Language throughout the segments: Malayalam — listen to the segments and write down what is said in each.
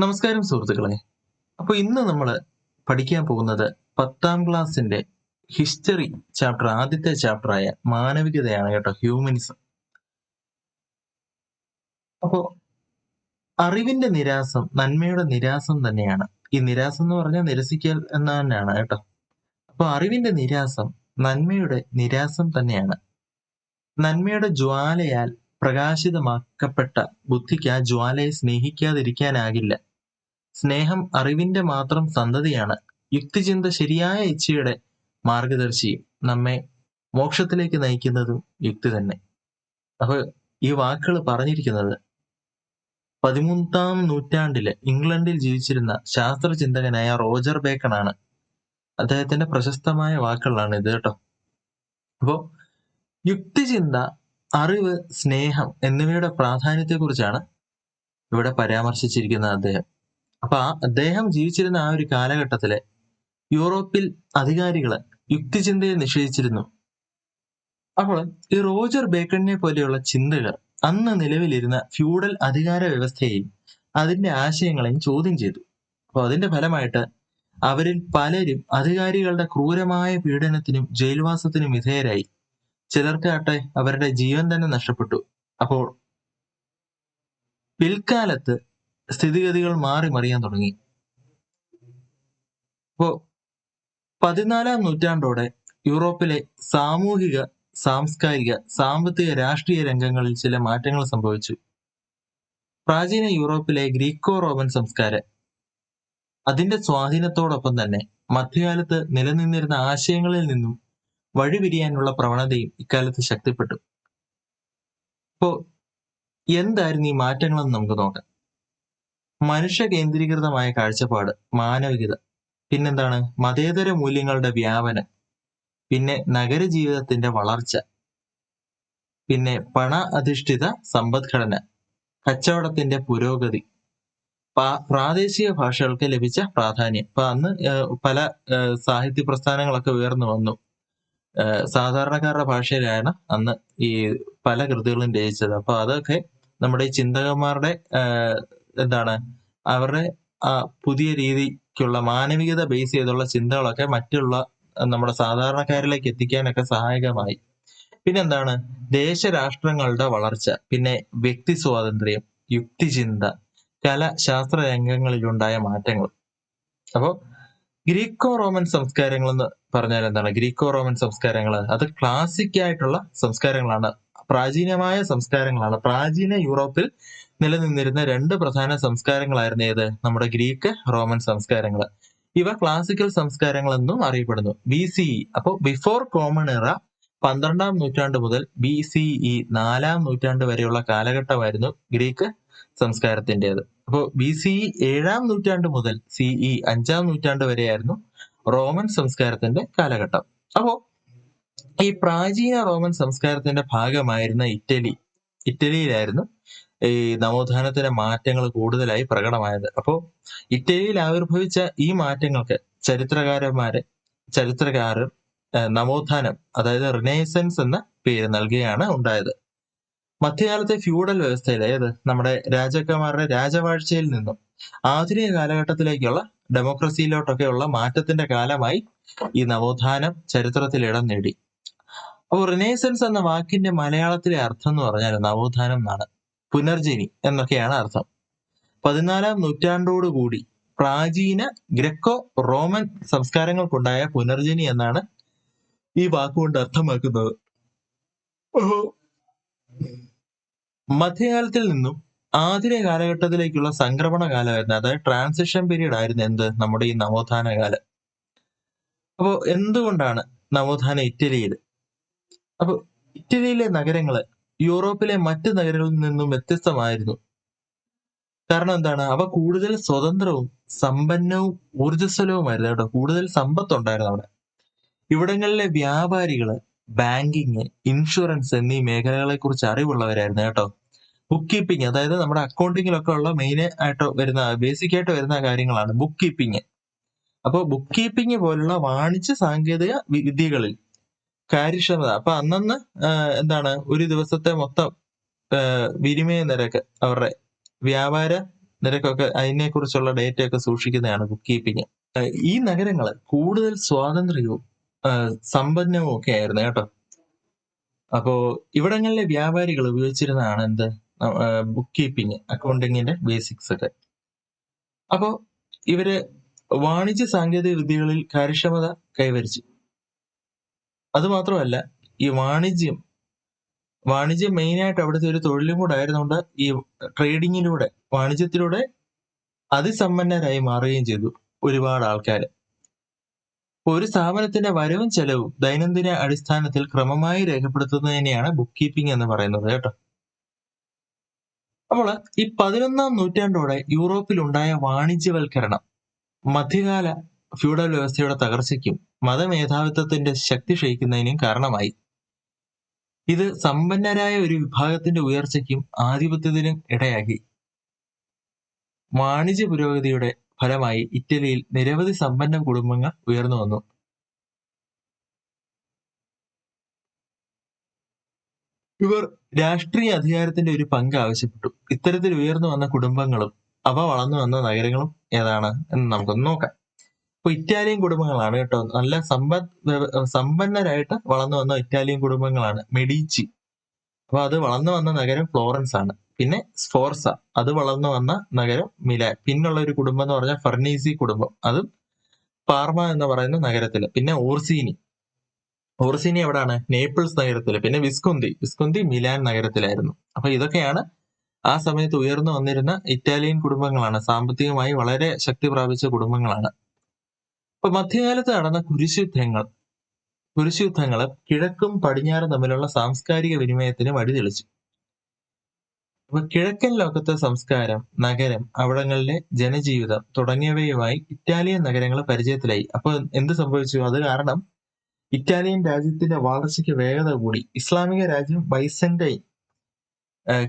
നമസ്കാരം സുഹൃത്തുക്കളെ. അപ്പോൾ ഇന്ന് നമ്മൾ പഠിക്കാൻ പോകുന്നത് പത്താം ക്ലാസ്സിന്റെ ഹിസ്റ്ററി ചാപ്റ്റർ ആദ്യത്തെ ചാപ്റ്ററായ മാനവികതയാണ് കേട്ടോ ഹ്യൂമനിസം. അപ്പോൾ അറിവിന്റെ നിരാസം നന്മയുടെ നിരാസം തന്നെയാണ്. ഈ നിരാസം എന്ന് പറഞ്ഞാൽ നിരസിക്കൽ എന്ന് തന്നെയാണ് കേട്ടോ. അപ്പോൾ അറിവിന്റെ നിരാസം നന്മയുടെ നിരാസം തന്നെയാണ്. നന്മയുടെ ജ്വാലയാൽ പ്രകാശിതമാക്കപ്പെട്ട ബുദ്ധിക്ക് ആ ജ്വാലയെ സ്നേഹിക്കാതിരിക്കാനാകില്ല. സ്നേഹം അറിവിന്റെ മാത്രം സന്തതിയാണ്. യുക്തിചിന്ത ശരിയായ ഇച്ഛയുടെ മാർഗദർശിയും നമ്മെ മോക്ഷത്തിലേക്ക് നയിക്കുന്നതും യുക്തി തന്നെ. അപ്പൊ ഈ വാക്കുകൾ പറഞ്ഞിരിക്കുന്നത് പതിമൂന്നാം നൂറ്റാണ്ടിൽ ഇംഗ്ലണ്ടിൽ ജീവിച്ചിരുന്ന ശാസ്ത്രചിന്തകനായ റോജർ ബേക്കൺ ആണ് അദ്ദേഹത്തിന്റെ പ്രശസ്തമായ വാക്കുകളാണ് ഇത് കേട്ടോ. അപ്പോ യുക്തിചിന്ത അറിവ് സ്നേഹം എന്നിവയുടെ പ്രാധാന്യത്തെക്കുറിച്ചാണ് ഇവിടെ പരാമർശിച്ചിരിക്കുന്നത് അദ്ദേഹം. അപ്പൊ അദ്ദേഹം ജീവിച്ചിരുന്ന ആ ഒരു കാലഘട്ടത്തിലെ യൂറോപ്പിൽ അധികാരികൾ യുക്തിചിന്തയെ നിഷേധിച്ചിരുന്നു. അപ്പോൾ ഈ റോജർ ബേക്കണിനെ പോലെയുള്ള ചിന്തകൾ അന്ന് നിലവിലിരുന്ന ഫ്യൂഡൽ അധികാര വ്യവസ്ഥയെയും അതിന്റെ ആശയങ്ങളെയും ചോദ്യം ചെയ്തു. അപ്പോൾ അതിന്റെ ഫലമായിട്ട് അവരിൽ പലരും അധികാരികളുടെ ക്രൂരമായ പീഡനത്തിനും ജയിൽവാസത്തിനും വിധേയരായി. ചിലർക്കാട്ടെ അവരുടെ ജീവൻ തന്നെ നഷ്ടപ്പെട്ടു. അപ്പോൾ പിൽക്കാലത്ത് സ്ഥിതിഗതികൾ മാറി മറിയാൻ തുടങ്ങി. അപ്പോ പതിനാലാം നൂറ്റാണ്ടോടെ യൂറോപ്പിലെ സാമൂഹിക സാംസ്കാരിക സാമ്പത്തിക രാഷ്ട്രീയ രംഗങ്ങളിൽ ചില മാറ്റങ്ങൾ സംഭവിച്ചു. പ്രാചീന യൂറോപ്പിലെ ഗ്രീക്കോ റോമൻ സംസ്കാരം. അതിന്റെ സ്വാധീനത്തോടൊപ്പം തന്നെ മധ്യകാലത്ത് നിലനിന്നിരുന്ന ആശയങ്ങളിൽ നിന്നും വഴിപിരിയാനുള്ള പ്രവണതയും ഇക്കാലത്ത് ശക്തിപ്പെട്ടു. ഇപ്പോ എന്തായിരുന്നു ഈ മാറ്റങ്ങളെന്ന് നമുക്ക് നോക്കാം. മനുഷ്യ കേന്ദ്രീകൃതമായ കാഴ്ചപ്പാട് മാനവികത. പിന്നെന്താണ്? മതേതര മൂല്യങ്ങളുടെ വ്യാപനം. പിന്നെ നഗര ജീവിതത്തിന്റെ വളർച്ച. പിന്നെ പണ അധിഷ്ഠിത സമ്പദ്ഘടന. കച്ചവടത്തിന്റെ പുരോഗതി. പ്രാദേശിക ഭാഷകൾക്ക് ലഭിച്ച പ്രാധാന്യം. ഇപ്പൊ അന്ന് പല സാഹിത്യ പ്രസ്ഥാനങ്ങളൊക്കെ ഉയർന്നു വന്നു. സാധാരണക്കാരുടെ ഭാഷയിലാണ് അന്ന് ഈ പല കൃതികളും രചിച്ചത്. അപ്പൊ അതൊക്കെ നമ്മുടെ ചിന്തകന്മാരുടെ എന്താണ്? അവരുടെ ആ പുതിയ രീതിക്കുള്ള മാനവികത ബേസ് ചെയ്തുള്ള ചിന്തകളൊക്കെ മറ്റുള്ള നമ്മുടെ സാധാരണക്കാരിലേക്ക് എത്തിക്കാനൊക്കെ സഹായകമായി. പിന്നെന്താണ്? ദേശരാഷ്ട്രങ്ങളുടെ വളർച്ച പിന്നെ വ്യക്തി സ്വാതന്ത്ര്യം യുക്തിചിന്ത കല ശാസ്ത്ര രംഗങ്ങളിലുണ്ടായ മാറ്റങ്ങൾ. അപ്പോൾ ഗ്രീക്കോ റോമൻ സംസ്കാരങ്ങൾ എന്ന് പറഞ്ഞാൽ എന്താണ്? ഗ്രീക്കോ റോമൻ സംസ്കാരങ്ങൾ അത് ക്ലാസിക് ആയിട്ടുള്ള സംസ്കാരങ്ങളാണ്. പ്രാചീനമായ സംസ്കാരങ്ങളാണ്. പ്രാചീന യൂറോപ്പിൽ നിലനിന്നിരുന്ന രണ്ട് പ്രധാന സംസ്കാരങ്ങളായിരുന്നു ഏത്? നമ്മുടെ ഗ്രീക്ക് റോമൻ സംസ്കാരങ്ങൾ ഇവ ക്ലാസിക്കൽ സംസ്കാരങ്ങൾ എന്നും അറിയപ്പെടുന്നു. ബി സി ഇ അപ്പോൾ ബിഫോർ കോമൺ എറ പന്ത്രണ്ടാം നൂറ്റാണ്ട് മുതൽ ബി സി ഇ നാലാം നൂറ്റാണ്ട് വരെയുള്ള കാലഘട്ടമായിരുന്നു ഗ്രീക്ക് സംസ്കാരത്തിന്റെത്. അപ്പോൾ ബി സി ഇ ഏഴാം നൂറ്റാണ്ട് മുതൽ സി ഇ അഞ്ചാം നൂറ്റാണ്ട് വരെയായിരുന്നു റോമൻ സംസ്കാരത്തിന്റെ കാലഘട്ടം. അപ്പോ ഈ പ്രാചീന റോമൻ സംസ്കാരത്തിന്റെ ഭാഗമായിരുന്ന ഇറ്റലി ഇറ്റലിയിലായിരുന്നു ഈ നവോത്ഥാനത്തിന്റെ മാറ്റങ്ങൾ കൂടുതലായി പ്രകടമായത്. അപ്പോൾ ഇറ്റലിയിൽ ആവിർഭവിച്ച ഈ മാറ്റങ്ങൾക്ക് ചരിത്രകാരന്മാരെ ചരിത്രകാരൻ നവോത്ഥാനം അതായത് റിനേസൻസ് എന്ന പേര് നൽകുകയാണ് ഉണ്ടായത്. മധ്യകാലത്തെ ഫ്യൂഡൽ വ്യവസ്ഥയിൽ അതായത് നമ്മുടെ രാജാക്കന്മാരുടെ രാജവാഴ്ചയിൽ നിന്നും ആധുനിക കാലഘട്ടത്തിലേക്കുള്ള ഡെമോക്രസിയിലോട്ടൊക്കെയുള്ള മാറ്റത്തിന്റെ കാലമായി ഈ നവോത്ഥാനം ചരിത്രത്തിൽ ഇടം നേടി. അപ്പോൾ റിനേസൻസ് എന്ന വാക്കിന്റെ മലയാളത്തിലെ അർത്ഥം എന്ന് പറഞ്ഞാൽ നവോത്ഥാനം എന്നാണ്. പുനർജനി എന്നൊക്കെയാണ് അർത്ഥം. പതിനാലാം നൂറ്റാണ്ടോടുകൂടി പ്രാചീന ഗ്രക്കോ റോമൻ സംസ്കാരങ്ങൾക്കുണ്ടായ പുനർജനി എന്നാണ് ഈ വാക്കുകൊണ്ട് അർത്ഥമാക്കുന്നത്. മധ്യകാലത്തിൽ നിന്നും ആധുനിക കാലഘട്ടത്തിലേക്കുള്ള സംക്രമണ കാലമായിരുന്നു. അതായത് ട്രാൻസിഷൻ പീരീഡ് ആയിരുന്നു എന്ത്? നമ്മുടെ ഈ നവോത്ഥാന കാലം. അപ്പോൾ എന്തുകൊണ്ടാണ് നവോത്ഥാന ഇറ്റലിയിൽ? അപ്പോൾ ഇറ്റലിയിലെ നഗരങ്ങൾ യൂറോപ്പിലെ മറ്റ് നഗരങ്ങളിൽ നിന്നും വ്യത്യസ്തമായിരുന്നു. കാരണം എന്താണ്? അവ കൂടുതൽ സ്വതന്ത്രവും സമ്പന്നവും ഊർജസ്വലവുമായിരുന്നു കേട്ടോ. കൂടുതൽ സമ്പത്തുണ്ടായിരുന്നു അവിടെ. ഇവിടങ്ങളിലെ വ്യാപാരികൾ ബാങ്കിങ് ഇൻഷുറൻസ് എന്നീ മേഖലകളെ കുറിച്ച് അറിവുള്ളവരായിരുന്നു കേട്ടോ. ബുക്ക് കീപ്പിംഗ് അതായത് നമ്മുടെ അക്കൗണ്ടിങ്ങിലൊക്കെ ഉള്ള മെയിൻ ആയിട്ട് വരുന്ന ബേസിക് ആയിട്ട് വരുന്ന കാര്യങ്ങളാണ് ബുക്ക് കീപ്പിംഗ് അപ്പോൾ ബുക്ക് കീപ്പിംഗ് പോലുള്ള വാണിജ്യ സാങ്കേതിക വിദ്യകളിൽ കാര്യക്ഷമത. അപ്പൊ അന്നന്ന് എന്താണ് ഒരു ദിവസത്തെ മൊത്തം വിനിമയ നിരക്ക് അവരുടെ വ്യാപാര നിരക്കൊക്കെ അതിനെ കുറിച്ചുള്ള ഡേറ്റയൊക്കെ സൂക്ഷിക്കുന്നതാണ് ബുക്ക് കീപ്പിംഗ് ഈ നഗരങ്ങൾ കൂടുതൽ സ്വാതന്ത്ര്യവും സമ്പന്നവും ഒക്കെ ആയിരുന്നു കേട്ടോ. അപ്പോ ഇവിടങ്ങളിലെ വ്യാപാരികൾ ഉപയോഗിച്ചിരുന്നതാണ് എന്ത്? ബുക്ക് കീപ്പിംഗ് അക്കൗണ്ടിങ്ങിന്റെ ബേസിക്സ് ഒക്കെ. അപ്പോ ഇവർ വാണിജ്യ സാങ്കേതിക വിദ്യകളിൽ കാര്യക്ഷമത കൈവരിച്ചു. അതുമാത്രമല്ല ഈ വാണിജ്യം വാണിജ്യം മെയിൻ ആയിട്ട് അവിടുത്തെ ഒരു തൊഴിലും കൂടെ ആയിരുന്നുകൊണ്ട് ഈ ട്രേഡിങ്ങിലൂടെ വാണിജ്യത്തിലൂടെ അതിസമ്പന്നരായി മാറുകയും ചെയ്തു ഒരുപാട് ആൾക്കാർ ഒരു സ്ഥാപനത്തിന്റെ വരവും ചെലവും ദൈനംദിന അടിസ്ഥാനത്തിൽ ക്രമമായി രേഖപ്പെടുത്തുന്നതിനെയാണ് ബുക്ക് കീപ്പിംഗ് എന്ന് പറയുന്നത് കേട്ടോ. അപ്പോൾ ഈ പതിനൊന്നാം നൂറ്റാണ്ടോടെ യൂറോപ്പിൽ ഉണ്ടായ വാണിജ്യവൽക്കരണം മധ്യകാല ഫ്യൂഡൽ വ്യവസ്ഥയുടെ തകർച്ചയ്ക്കും മതമേധാവിത്വത്തിന്റെ ശക്തി ക്ഷയിക്കുന്നതിനും കാരണമായി. ഇത് സമ്പന്നരായ ഒരു വിഭാഗത്തിന്റെ ഉയർച്ചയ്ക്കും ആധിപത്യത്തിനും ഇടയാക്കി. വാണിജ്യ പുരോഗതിയുടെ ഫലമായി ഇറ്റലിയിൽ നിരവധി സമ്പന്ന കുടുംബങ്ങൾ ഉയർന്നു വന്നു. ഇവർ രാഷ്ട്രീയ അധികാരത്തിന്റെ ഒരു പങ്ക് ആവശ്യപ്പെട്ടു. ഇത്തരത്തിൽ ഉയർന്നു വന്ന കുടുംബങ്ങളും അവ വളർന്നു വന്ന നഗരങ്ങളും ഏതാണ് എന്ന് നമുക്കൊന്ന് നോക്കാം. ഇപ്പൊ ഇറ്റാലിയൻ കുടുംബങ്ങളാണ് കേട്ടോ. നല്ല സമ്പദ് സമ്പന്നരായിട്ട് വളർന്നു വന്ന ഇറ്റാലിയൻ കുടുംബങ്ങളാണ്. മെഡീച്ചി. അപ്പൊ അത് വളർന്നു വന്ന നഗരം ഫ്ലോറൻസ് ആണ്. പിന്നെ സ്ഫോർസ. അത് വളർന്നു വന്ന നഗരം മിലാൻ. പിന്നുള്ള ഒരു കുടുംബം എന്ന് പറഞ്ഞാൽ ഫർണീസി കുടുംബം. അതും പാർമ എന്ന് പറയുന്ന നഗരത്തിൽ. പിന്നെ ഓർസീനി. ഓർസീനി എവിടാണ്? നേപ്പിൾസ് നഗരത്തിൽ. പിന്നെ വിസ്കുന്തി. വിസ്കുന്തി മിലാൻ നഗരത്തിലായിരുന്നു. അപ്പൊ ഇതൊക്കെയാണ് ആ സമയത്ത് ഉയർന്നു വന്നിരുന്ന ഇറ്റാലിയൻ കുടുംബങ്ങളാണ്. സാമ്പത്തികമായി വളരെ ശക്തി പ്രാപിച്ച കുടുംബങ്ങളാണ്. അപ്പൊ മധ്യകാലത്ത് നടന്ന കുരിശുദ്ധങ്ങൾ കുരിശുദ്ധങ്ങൾ കിഴക്കും പടിഞ്ഞാറും തമ്മിലുള്ള സാംസ്കാരിക വിനിമയത്തിന് വഴി തെളിച്ചു അപ്പൊ കിഴക്കൻ ലോകത്തെ സംസ്കാരം നഗരം അവിടങ്ങളിലെ ജനജീവിതം തുടങ്ങിയവയുമായി ഇറ്റാലിയൻ നഗരങ്ങൾ പരിചയത്തിലായി. അപ്പൊ എന്ത് സംഭവിച്ചു? അത് കാരണം ഇറ്റാലിയൻ രാജ്യത്തിന്റെ വളർച്ചയ്ക്ക് വേഗത കൂടി. ഇസ്ലാമിക രാജ്യം ബൈസന്റൈൻ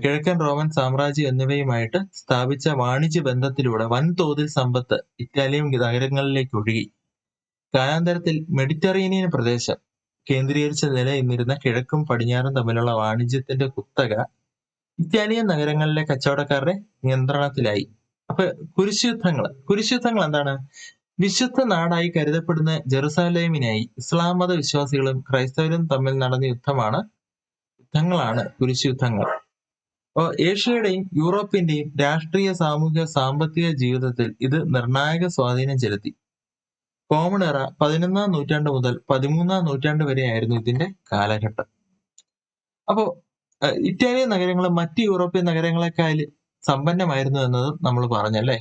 കിഴക്കൻ റോമൻ സാമ്രാജ്യം എന്നിവയുമായിട്ട് സ്ഥാപിച്ച വാണിജ്യ ബന്ധത്തിലൂടെ വൻതോതിൽ സമ്പത്ത് ഇറ്റാലിയൻ നഗരങ്ങളിലേക്ക് ഒഴുകി. കാലാന്തരത്തിൽ മെഡിറ്ററേനിയൻ പ്രദേശം കേന്ദ്രീകരിച്ച് നിലനിന്നിരുന്ന കിഴക്കും പടിഞ്ഞാറും തമ്മിലുള്ള വാണിജ്യത്തിന്റെ കുത്തക ഇറ്റാലിയൻ നഗരങ്ങളിലെ കച്ചവടക്കാരുടെ നിയന്ത്രണത്തിലായി. അപ്പൊ കുരിശുദ്ധങ്ങൾ കുരിശുദ്ധങ്ങൾ എന്താണ്? വിശുദ്ധ നാടായി കരുതപ്പെടുന്ന ജെറുസാലേമിനായി ഇസ്ലാം മത വിശ്വാസികളും ക്രൈസ്തവരും തമ്മിൽ നടന്ന യുദ്ധമാണ് യുദ്ധങ്ങളാണ് കുരിശുദ്ധങ്ങൾ അപ്പോ ഏഷ്യയുടെയും യൂറോപ്പിന്റെയും രാഷ്ട്രീയ സാമൂഹിക സാമ്പത്തിക ജീവിതത്തിൽ ഇത് നിർണായക സ്വാധീനം ചെലുത്തി. കോമൺ എറ പതിനൊന്നാം നൂറ്റാണ്ട് മുതൽ പതിമൂന്നാം നൂറ്റാണ്ട് വരെയായിരുന്നു ഇതിന്റെ കാലഘട്ടം. അപ്പോ ഇറ്റാലിയൻ നഗരങ്ങൾ മറ്റ് യൂറോപ്യൻ നഗരങ്ങളെക്കാൾ സമ്പന്നമായിരുന്നു എന്നത് നമ്മൾ പറഞ്ഞല്ലേ?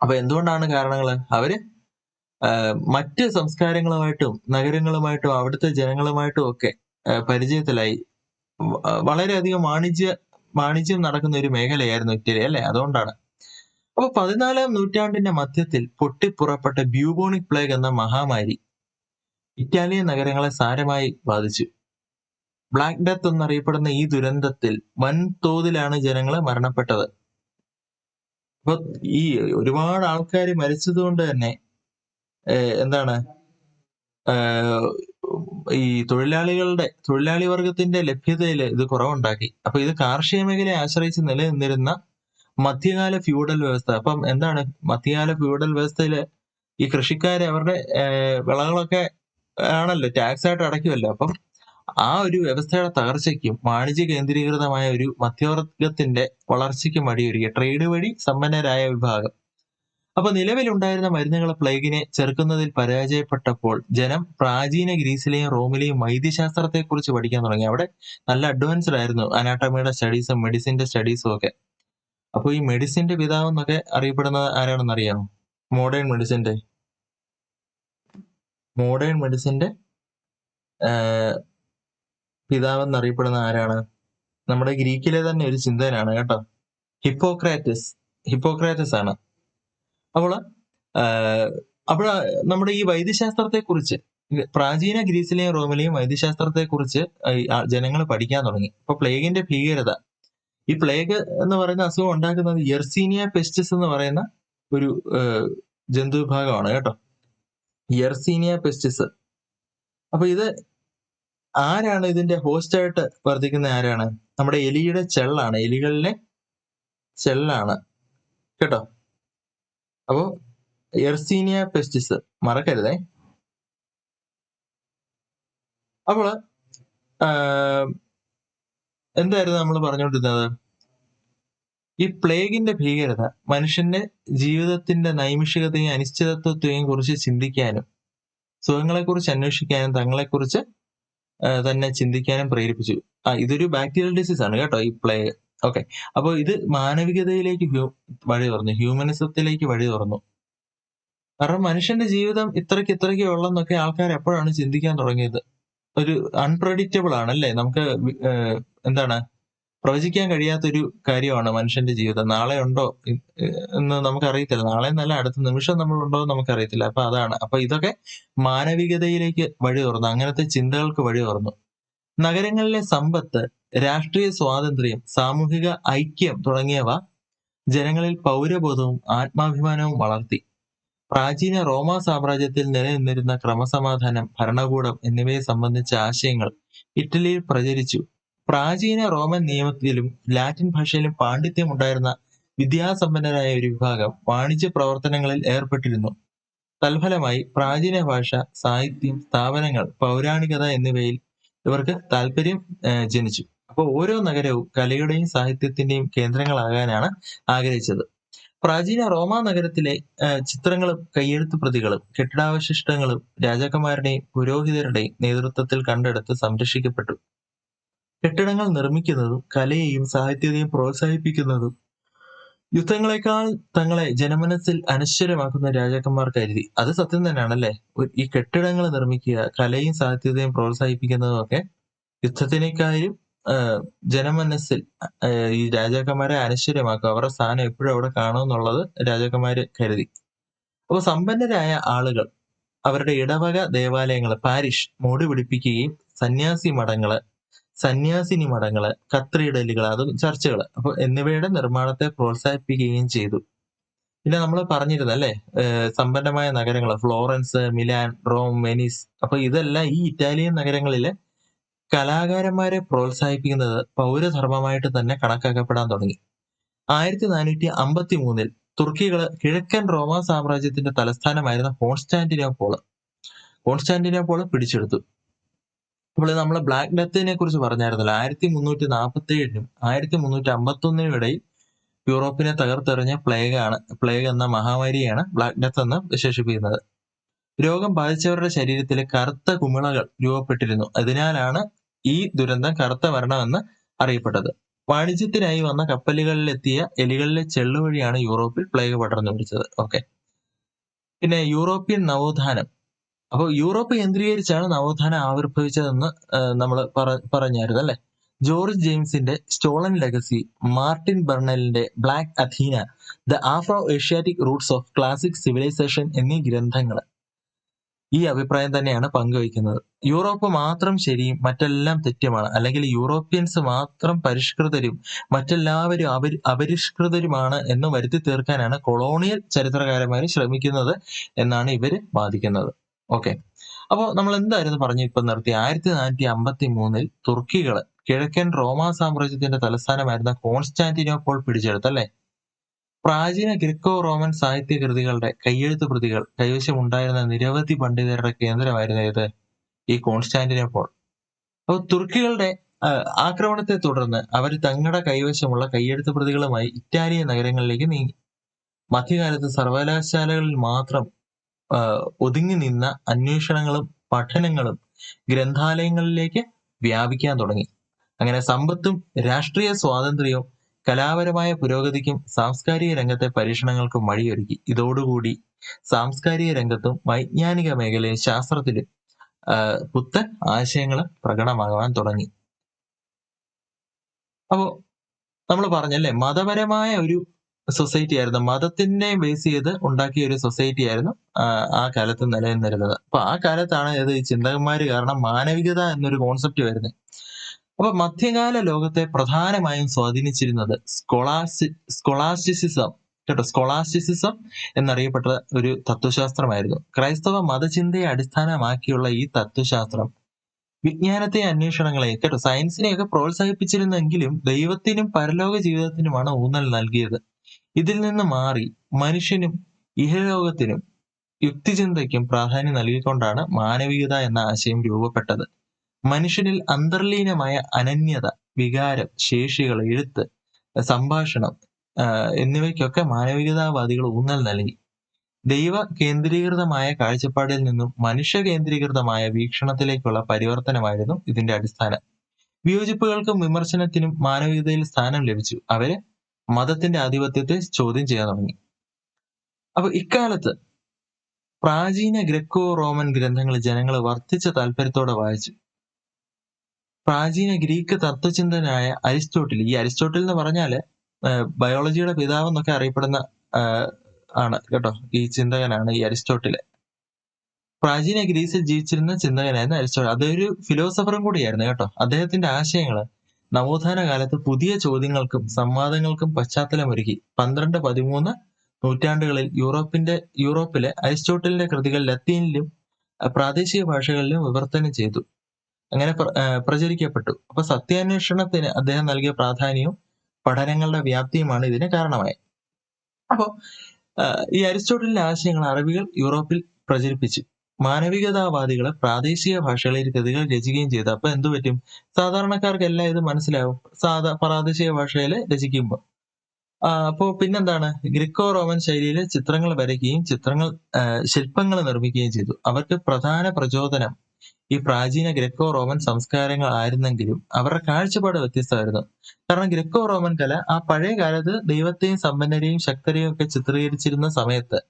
അപ്പൊ എന്തുകൊണ്ടാണ് കാരണങ്ങൾ അവർ മറ്റ് സംസ്കാരങ്ങളുമായിട്ടും നഗരങ്ങളുമായിട്ടും അവിടുത്തെ ജനങ്ങളുമായിട്ടും ഒക്കെ പരിചയത്തിലായി. വളരെയധികം വാണിജ്യ വാണിജ്യം നടക്കുന്ന ഒരു മേഖലയായിരുന്നു ഇറ്റലി അല്ലെ? അതുകൊണ്ടാണ്. അപ്പൊ പതിനാലാം നൂറ്റാണ്ടിന്റെ മധ്യത്തിൽ പൊട്ടിപ്പുറപ്പെട്ട ബ്യൂബോണിക് പ്ലേഗ് എന്ന മഹാമാരി ഇറ്റാലിയൻ നഗരങ്ങളെ സാരമായി ബാധിച്ചു. ബ്ലാക്ക് ഡെത്ത് എന്നറിയപ്പെടുന്ന ഈ ദുരന്തത്തിൽ വൻതോതിലാണ് ജനങ്ങൾ മരണപ്പെട്ടത്. അപ്പൊ ഈ ഒരുപാട് ആൾക്കാർ മരിച്ചതുകൊണ്ട് തന്നെ എന്താണ് ഈ തൊഴിലാളികളുടെ തൊഴിലാളി വർഗത്തിന്റെ ലഭ്യതയിൽ ഇത് കുറവുണ്ടാക്കി. അപ്പൊ ഇത് കാർഷിക മേഖലയെ ആശ്രയിച്ച് നിലനിന്നിരുന്ന മധ്യകാല ഫ്യൂഡൽ വ്യവസ്ഥ. അപ്പം എന്താണ്? മധ്യകാല ഫ്യൂഡൽ വ്യവസ്ഥയിൽ ഈ കൃഷിക്കാര് അവരുടെ വിളകളൊക്കെ ആണല്ലോ ടാക്സ് ആയിട്ട് അടയ്ക്കുമല്ലോ അപ്പം ആ ഒരു വ്യവസ്ഥയുടെ തകർച്ചയ്ക്കും വാണിജ്യ കേന്ദ്രീകൃതമായ ഒരു മധ്യവർഗത്തിന്റെ വളർച്ചയ്ക്കും വഴിയൊരുക്കി ട്രേഡ് വഴി സമ്പന്നരായ വിഭാഗം അപ്പൊ നിലവിലുണ്ടായിരുന്ന മരുന്നുകൾ പ്ലേഗിനെ ചെറുക്കുന്നതിൽ പരാജയപ്പെട്ടപ്പോൾ ജനം പ്രാചീന ഗ്രീസിലെയും റോമിലെയും വൈദ്യശാസ്ത്രത്തെക്കുറിച്ച് പഠിക്കാൻ തുടങ്ങി. അവിടെ നല്ല അഡ്വാൻസ്ഡ് ആയിരുന്നു അനാട്ടമിയുടെ സ്റ്റഡീസും മെഡിസിന്റെ സ്റ്റഡീസും ഒക്കെ. അപ്പൊ ഈ മെഡിസിന്റെ പിതാവ് എന്നൊക്കെ അറിയപ്പെടുന്നത് ആരാണെന്ന് അറിയാമോ? മോഡേൺ മെഡിസിന്റെ മോഡേൺ മെഡിസിന്റെ പിതാവ് എന്നറിയപ്പെടുന്ന ആരാണ്? നമ്മുടെ ഗ്രീക്കിലെ തന്നെ ഒരു ചിന്തകനാണ് കേട്ടോ. ഹിപ്പോക്രാറ്റിസ്. ഹിപ്പോക്രാറ്റിസ് ആണ്. അപ്പോൾ അപ്പോൾ നമ്മുടെ ഈ വൈദ്യശാസ്ത്രത്തെ കുറിച്ച് പ്രാചീന ഗ്രീസിലെയും റോമിലെയും വൈദ്യശാസ്ത്രത്തെ കുറിച്ച് ജനങ്ങൾ പഠിക്കാൻ തുടങ്ങി. അപ്പൊ പ്ലേഗിന്റെ ഭീകരത ഈ പ്ലേഗ് എന്ന് പറയുന്ന അസുഖം ഉണ്ടാക്കുന്നത് യെർസീനിയ പെസ്റ്റിസ് എന്ന് പറയുന്ന ഒരു ജന്തു വിഭാഗമാണ് കേട്ടോ. യെർസീനിയ പെസ്റ്റിസ് അപ്പൊ ഇത് ആരാണ് ഇതിന്റെ ഹോസ്റ്റ് ആയിട്ട് വർദ്ധിക്കുന്ന ആരാണ്? നമ്മുടെ എലിയുടെ ചെള്ളാണ്. എലികളിലെ ചെള്ളാണ്. കേട്ടോ? അപ്പോ എർസീനിയ പെസ്റ്റിസ് മറക്കരുതേ. അപ്പോൾ എന്തായിരുന്നു നമ്മൾ പറഞ്ഞുകൊണ്ടിരുന്നത് ഈ പ്ലേഗിന്റെ ഭീകരത മനുഷ്യന്റെ ജീവിതത്തിന്റെ നൈമിഷികതയും അനിശ്ചിതത്വത്തെയും കുറിച്ച് ചിന്തിക്കാനും സുഖങ്ങളെക്കുറിച്ച് അന്വേഷിക്കാനും തങ്ങളെക്കുറിച്ച് തന്നെ ചിന്തിക്കാനും പ്രേരിപ്പിച്ചു. ആ ഇതൊരു ബാക്ടീരിയൽ ഡിസീസ് ആണ് കേട്ടോ ഈ പ്ലേഗ് ഓക്കെ. അപ്പോൾ ഇത് മാനവികതയിലേക്ക് ഹ്യൂ- വഴി തുറന്നു ഹ്യൂമനിസത്തിലേക്ക് വഴി തുറന്നു. കാരണം മനുഷ്യന്റെ ജീവിതം ഇത്രയ്ക്ക് ഇത്രയ്ക്ക് ഉള്ളെന്നൊക്കെ ആൾക്കാർ എപ്പോഴാണ് ചിന്തിക്കാൻ തുടങ്ങിയത്? ഒരു അൺപ്രഡിക്റ്റബിൾ ആണ് അല്ലേ നമുക്ക് എന്താണ്? പ്രവചിക്കാൻ കഴിയാത്തൊരു കാര്യമാണ് മനുഷ്യന്റെ ജീവിതം. നാളെ ഉണ്ടോ? എന്ന് നമുക്കറിയത്തില്ല. നാളെ എന്നല്ല അടുത്ത നിമിഷം നമ്മൾ ഉണ്ടോ എന്ന് നമുക്കറിയത്തില്ല. അപ്പൊ അതാണ്. അപ്പൊ ഇതൊക്കെ മാനവികതയിലേക്ക് വഴി തുറന്നു. അങ്ങനത്തെ ചിന്തകൾക്ക് വഴി തുറന്നു. നഗരങ്ങളിലെ സമ്പത്ത് രാഷ്ട്രീയ സ്വാതന്ത്ര്യം സാമൂഹിക ഐക്യം തുടങ്ങിയവ ജനങ്ങളിൽ പൗരബോധവും ആത്മാഭിമാനവും വളർത്തി. പ്രാചീന റോമാ സാമ്രാജ്യത്തിൽ നിലനിന്നിരുന്ന ക്രമസമാധാനം ഭരണകൂടം എന്നിവയെ സംബന്ധിച്ച ആശയങ്ങൾ ഇറ്റലിയിൽ പ്രചരിച്ചു. പ്രാചീന റോമൻ നിയമത്തിലും ലാറ്റിൻ ഭാഷയിലും പാണ്ഡിത്യം ഉണ്ടായിരുന്ന വിദ്യാസമ്പന്നരായ ഒരു വിഭാഗം വാണിജ്യ പ്രവർത്തനങ്ങളിൽ ഏർപ്പെട്ടിരുന്നു. തൽഫലമായി പ്രാചീന ഭാഷ സാഹിത്യം സ്ഥാപനങ്ങൾ പൗരാണികത എന്നിവയിൽ ഇവർക്ക് താല്പര്യം ജനിച്ചു. അപ്പോൾ ഓരോ നഗരവും കലയുടെയും സാഹിത്യത്തിന്റെയും കേന്ദ്രങ്ങളാകാനാണ് ആഗ്രഹിച്ചത്. പ്രാചീന റോമാ നഗരത്തിലെ ചിത്രങ്ങളും കയ്യെഴുത്ത് പ്രതികളും കെട്ടിടാവശിഷ്ടങ്ങളും രാജാക്കന്മാരുടെയും പുരോഹിതരുടെയും നേതൃത്വത്തിൽ കണ്ടെടുത്ത് സംരക്ഷിക്കപ്പെട്ടു. കെട്ടിടങ്ങൾ നിർമ്മിക്കുന്നതും കലയെയും സാഹിത്യത്തെയും പ്രോത്സാഹിപ്പിക്കുന്നതും യുദ്ധങ്ങളെക്കാൾ തങ്ങളെ ജനമനസ്സിൽ അനശ്വരമാക്കുന്ന രാജാക്കന്മാർ കരുതി. അത് സത്യം തന്നെയാണല്ലേ? ഈ കെട്ടിടങ്ങൾ നിർമ്മിക്കുക കലയും സാഹിത്യത്തെയും പ്രോത്സാഹിപ്പിക്കുന്നതും ഒക്കെ യുദ്ധത്തിനേക്കാളും ജനമനസ്സിൽ ഈ രാജാക്കന്മാരെ അനശ്വര്യമാക്കുക അവരുടെ സ്ഥാനം എപ്പോഴും അവിടെ കാണുമെന്നുള്ളത് രാജാക്കന്മാര് കരുതി. അപ്പൊ സമ്പന്നരായ ആളുകൾ അവരുടെ ഇടവക ദേവാലയങ്ങൾ പാരിഷ് മോടി പിടിപ്പിക്കുകയും സന്യാസി മഠങ്ങൾ സന്യാസിനി മഠങ്ങൾ കത്രിയിടലുകൾ അതും ചർച്ചകൾ അപ്പൊ എന്നിവയുടെ നിർമ്മാണത്തെ പ്രോത്സാഹിപ്പിക്കുകയും ചെയ്തു. പിന്നെ നമ്മൾ പറഞ്ഞിരുന്നു അല്ലെ? സമ്പന്നമായ നഗരങ്ങൾ ഫ്ലോറൻസ് മിലാൻ റോം വെനീസ് അപ്പൊ ഇതെല്ലാം ഈ ഇറ്റാലിയൻ നഗരങ്ങളിലെ കലാകാരന്മാരെ പ്രോത്സാഹിപ്പിക്കുന്നത് പൗരധർമ്മമായിട്ട് തന്നെ കണക്കാക്കപ്പെടാൻ തുടങ്ങി. ആയിരത്തി നാനൂറ്റി അമ്പത്തി മൂന്നിൽ തുർക്കികൾ കിഴക്കൻ റോമാ സാമ്രാജ്യത്തിന്റെ തലസ്ഥാനമായിരുന്ന കോൺസ്റ്റാന്റിനോപ്പോൾ കോൺസ്റ്റാന്റിനോപ്പോൾ പിടിച്ചെടുത്തു. അപ്പോൾ നമ്മൾ ബ്ലാക്ക് ഡെത്തിനെ കുറിച്ച് പറഞ്ഞായിരുന്നല്ലോ. ആയിരത്തി മുന്നൂറ്റി നാൽപ്പത്തി ഏഴിനും ആയിരത്തി മുന്നൂറ്റി അമ്പത്തി ഒന്നിനും ഇടയിൽ യൂറോപ്പിനെ തകർത്തെറിഞ്ഞ പ്ലേഗ് ആണ് പ്ലേഗ് എന്ന മഹാമാരിയാണ് ബ്ലാക്ക് ഡെത്ത് എന്ന് വിശേഷിപ്പിക്കുന്നത്. രോഗം ബാധിച്ചവരുടെ ശരീരത്തിലെ കറുത്ത കുമിളകൾ രൂപപ്പെട്ടിരുന്നു. അതിനാലാണ് ഈ ദുരന്തം കറുത്ത മരണമെന്ന് അറിയപ്പെട്ടത്. വാണിജ്യത്തിനായി വന്ന കപ്പലുകളിലെത്തിയ എലികളിലെ ചെള്ളു വഴിയാണ് യൂറോപ്പിൽ പ്ലേഗ് പടർന്നു പിടിച്ചത്. ഓക്കെ പിന്നെ യൂറോപ്യൻ നവോത്ഥാനം. അപ്പോൾ യൂറോപ്പ് കേന്ദ്രീകരിച്ചാണ് നവോത്ഥാനം ആവിർഭവിച്ചതെന്ന് നമ്മൾ പറഞ്ഞായിരുന്നു അല്ലെ? ജോർജ് ജെയിംസിന്റെ stolen legacy Martin ബെർണലിന്റെ black Athena the Afro Asiatic roots of classic civilisation എന്നീ ഗ്രന്ഥങ്ങൾ ഈ അഭിപ്രായം തന്നെയാണ് പങ്കുവയ്ക്കുന്നത്. യൂറോപ്പ് മാത്രം ശരിയും മറ്റെല്ലാം തെറ്റുമാണ്. അല്ലെങ്കിൽ യൂറോപ്യൻസ് മാത്രം പരിഷ്കൃതരും മറ്റെല്ലാവരും അപരി അപരിഷ്കൃതരുമാണ് എന്ന് വരുത്തി തീർക്കാനാണ് കൊളോണിയൽ ചരിത്രകാരന്മാർ ശ്രമിക്കുന്നത് എന്നാണ് ഇവർ വാദിക്കുന്നത്. ഓക്കെ. അപ്പോൾ നമ്മൾ എന്തായിരുന്നു പറഞ്ഞു ഇപ്പൊ നിർത്തി? ആയിരത്തി നാനൂറ്റി അമ്പത്തി മൂന്നിൽ തുർക്കികൾ കിഴക്കൻ റോമാ സാമ്രാജ്യത്തിന്റെ തലസ്ഥാനമായിരുന്ന കോൺസ്റ്റാന്റിനോപ്പോൾ പിടിച്ചെടുത്തല്ലേ? പ്രാചീന ഗ്രിക്കോ റോമൻ സാഹിത്യ കൃതികളുടെ കയ്യെഴുത്ത് പ്രതികൾ കൈവശമുണ്ടായിരുന്ന നിരവധി പണ്ഡിതരുടെ കേന്ദ്രമായിരുന്നു ഇത് ഈ കോൺസ്റ്റാന്റിനോപ്പോൾ. അപ്പോൾ തുർക്കികളുടെ ആക്രമണത്തെ തുടർന്ന് അവർ തങ്ങളുടെ കൈവശമുള്ള കയ്യെഴുത്ത് പ്രതികളുമായി ഇറ്റാലിയൻ നഗരങ്ങളിലേക്ക് നീങ്ങി. മധ്യകാലത്ത് സർവകലാശാലകളിൽ മാത്രം ഒതുങ്ങി നിന്ന അന്വേഷണങ്ങളും പഠനങ്ങളും ഗ്രന്ഥാലയങ്ങളിലേക്ക് വ്യാപിക്കാൻ തുടങ്ങി. അങ്ങനെ സമ്പത്തും രാഷ്ട്രീയ സ്വാതന്ത്ര്യവും കലാപരമായ പുരോഗതിക്കും സാംസ്കാരിക രംഗത്തെ പരീക്ഷണങ്ങൾക്കും വഴിയൊരുക്കി ഇതോടുകൂടി സാംസ്കാരിക രംഗത്തും വൈജ്ഞാനിക മേഖലയിൽ ശാസ്ത്രത്തിലും പുത്തൻ ആശയങ്ങൾ പ്രകടമാകാൻ തുടങ്ങി. അപ്പോ നമ്മൾ പറഞ്ഞല്ലേ മതപരമായ ഒരു സൊസൈറ്റി ആയിരുന്നു മതത്തിനെ ബേസ് ചെയ്ത് ഉണ്ടാക്കിയ ഒരു സൊസൈറ്റി ആയിരുന്നു ആ, കാലത്ത് നിലനിന്നിരുന്നത്. അപ്പൊ ആ കാലത്താണ് ഇത് ചിന്തകന്മാര് കാരണം മാനവികത എന്നൊരു കോൺസെപ്റ്റ് വരുന്നത്. അപ്പൊ മധ്യകാല ലോകത്തെ പ്രധാനമായും സ്വാധീനിച്ചിരുന്നത് സ്കൊളാസ്റ്റി സ്കൊളാസ്റ്റിസിസം കേട്ടോ സ്കൊളാസ്റ്റിസിസം എന്നറിയപ്പെട്ട ഒരു തത്വശാസ്ത്രമായിരുന്നു. ക്രൈസ്തവ മതചിന്തയെ അടിസ്ഥാനമാക്കിയുള്ള ഈ തത്വശാസ്ത്രം. വിജ്ഞാനത്തെ അന്വേഷണങ്ങളെ കേട്ടോ സയൻസിനെയൊക്കെ പ്രോത്സാഹിപ്പിച്ചിരുന്നെങ്കിലും ദൈവത്തിനും പരലോക ജീവിതത്തിനുമാണ് ഊന്നൽ നൽകിയത്. ഇതിൽ നിന്ന് മാറി മനുഷ്യനും ഇഹലോകത്തിനും യുക്തിചിന്തയ്ക്കും പ്രാധാന്യം നൽകിക്കൊണ്ടാണ് മാനവികത എന്ന ആശയം രൂപപ്പെട്ടത്. മനുഷ്യനിൽ അന്തർലീനമായ അനന്യത വികാരം ശേഷികൾ എഴുത്ത് സംഭാഷണം എന്നിവയ്ക്കൊക്കെ മാനവികതാവാദികൾ ഊന്നൽ നൽകി. ദൈവ കേന്ദ്രീകൃതമായ കാഴ്ചപ്പാടിൽ നിന്നും മനുഷ്യ കേന്ദ്രീകൃതമായ വീക്ഷണത്തിലേക്കുള്ള പരിവർത്തനമായിരുന്നു ഇതിന്റെ അടിസ്ഥാനം. വിയോജിപ്പുകൾക്കും വിമർശനത്തിനും മാനവികതയിൽ സ്ഥാനം ലഭിച്ചു. അവർ മതത്തിന്റെ ആധിപത്യത്തെ ചോദ്യം ചെയ്യാൻ തുടങ്ങി. അപ്പൊ ഇക്കാലത്ത് പ്രാചീന ഗ്രക്കോ റോമൻ ഗ്രന്ഥങ്ങൾ ജനങ്ങൾ വർദ്ധിച്ച താല്പര്യത്തോടെ വായിച്ചു. പ്രാചീന ഗ്രീക്ക് തത്വചിന്തനായ അരിസ്റ്റോട്ടിൽ ഈ അരിസ്റ്റോട്ടിൽ എന്ന് പറഞ്ഞാൽ ബയോളജിയുടെ പിതാവ് എന്നൊക്കെ അറിയപ്പെടുന്ന ആണ് കേട്ടോ ഈ ചിന്തകനാണ് ഈ അരിസ്റ്റോട്ടിൽ. പ്രാചീന ഗ്രീസിൽ ജീവിച്ചിരുന്ന ചിന്തകനായിരുന്നു അരിസ്റ്റോട്ടിൽ. അതൊരു ഫിലോസഫറും കൂടിയായിരുന്നു കേട്ടോ. അദ്ദേഹത്തിന്റെ ആശയങ്ങൾ നവോത്ഥാന കാലത്ത് പുതിയ ചോദ്യങ്ങൾക്കും സംവാദങ്ങൾക്കും പശ്ചാത്തലമൊരുക്കി പന്ത്രണ്ട് പതിമൂന്ന് നൂറ്റാണ്ടുകളിൽ യൂറോപ്പിന്റെ യൂറോപ്പിലെ അരിസ്റ്റോട്ടിലിന്റെ കൃതികൾ ലത്തീനിലും പ്രാദേശിക ഭാഷകളിലും വിവർത്തനം ചെയ്തു. അങ്ങനെ പ്രചരിക്കപ്പെട്ടു. അപ്പൊ സത്യാന്വേഷണത്തിന് അദ്ദേഹം നൽകിയ പ്രാധാന്യവും പഠനങ്ങളുടെ വ്യാപ്തിയുമാണ് ഇതിന് കാരണമായത്. അപ്പോ ഈ അരിസ്റ്റോട്ടലിന്റെ ആശയങ്ങൾ അറബികൾ യൂറോപ്പിൽ പ്രചരിപ്പിച്ചു. മാനവികതാവാദികളെ പ്രാദേശിക ഭാഷകളിൽ കൃതികൾ രചിക്കുകയും ചെയ്തു. അപ്പൊ എന്തു പറ്റും? സാധാരണക്കാർക്ക് എല്ലാം ഇത് മനസ്സിലാവും. സാധാ പ്രാദേശിക ഭാഷയിൽ രചിക്കുമ്പോൾ. അപ്പോ പിന്നെന്താണ്? ഗ്രിക്കോ റോമൻ ശൈലിയിലെ ചിത്രങ്ങൾ വരയ്ക്കുകയും ചിത്രങ്ങൾ ശില്പങ്ങൾ നിർമ്മിക്കുകയും ചെയ്തു. അവർക്ക് പ്രധാന പ്രചോദനം ഈ പ്രാചീന ഗ്രക്കോ റോമൻ സംസ്കാരങ്ങൾ ആയിരുന്നെങ്കിലും അവരുടെ കാഴ്ചപ്പാട് വ്യത്യസ്തമായിരുന്നു. കാരണം ഗ്രക്കോ റോമൻ കല ആ പഴയ കാലത്ത് ദൈവത്തെയും സമ്പന്നരെയും ശക്തരെയും ഒക്കെ ചിത്രീകരിച്ചിരുന്ന സമയത്ത്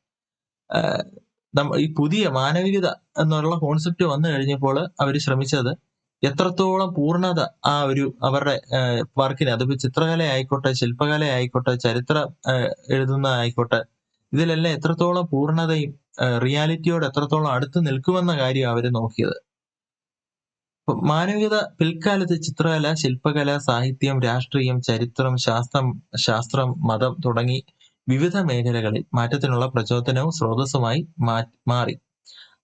ഈ പുതിയ മാനവികത എന്നുള്ള കോൺസെപ്റ്റ് വന്നു കഴിഞ്ഞപ്പോൾ അവർ ശ്രമിച്ചത് എത്രത്തോളം പൂർണത ആ ഒരു അവരുടെ വർക്കിന് അതിപ്പോ ചിത്രകല ആയിക്കോട്ടെ ശില്പകല ആയിക്കോട്ടെ ചരിത്രം എഴുതുന്ന ആയിക്കോട്ടെ ഇതിലെല്ലാം എത്രത്തോളം പൂർണതയും റിയാലിറ്റിയോട് എത്രത്തോളം അടുത്ത് നിൽക്കുമെന്ന കാര്യം അവർ നോക്കിയത്. മാനവികത പിൽക്കാലത്ത് ചിത്രകല ശില്പകല സാഹിത്യം രാഷ്ട്രീയം ചരിത്രം ശാസ്ത്രം ശാസ്ത്രം മതം തുടങ്ങി വിവിധ മേഖലകളിൽ മാറ്റത്തിനുള്ള പ്രചോദനവും സ്രോതസ്സുമായി മാറി.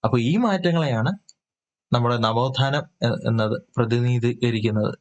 അപ്പൊ ഈ മാറ്റങ്ങളെയാണ് നമ്മുടെ നവോത്ഥാനം എന്നത് പ്രതിനിധീകരിക്കുന്നത്.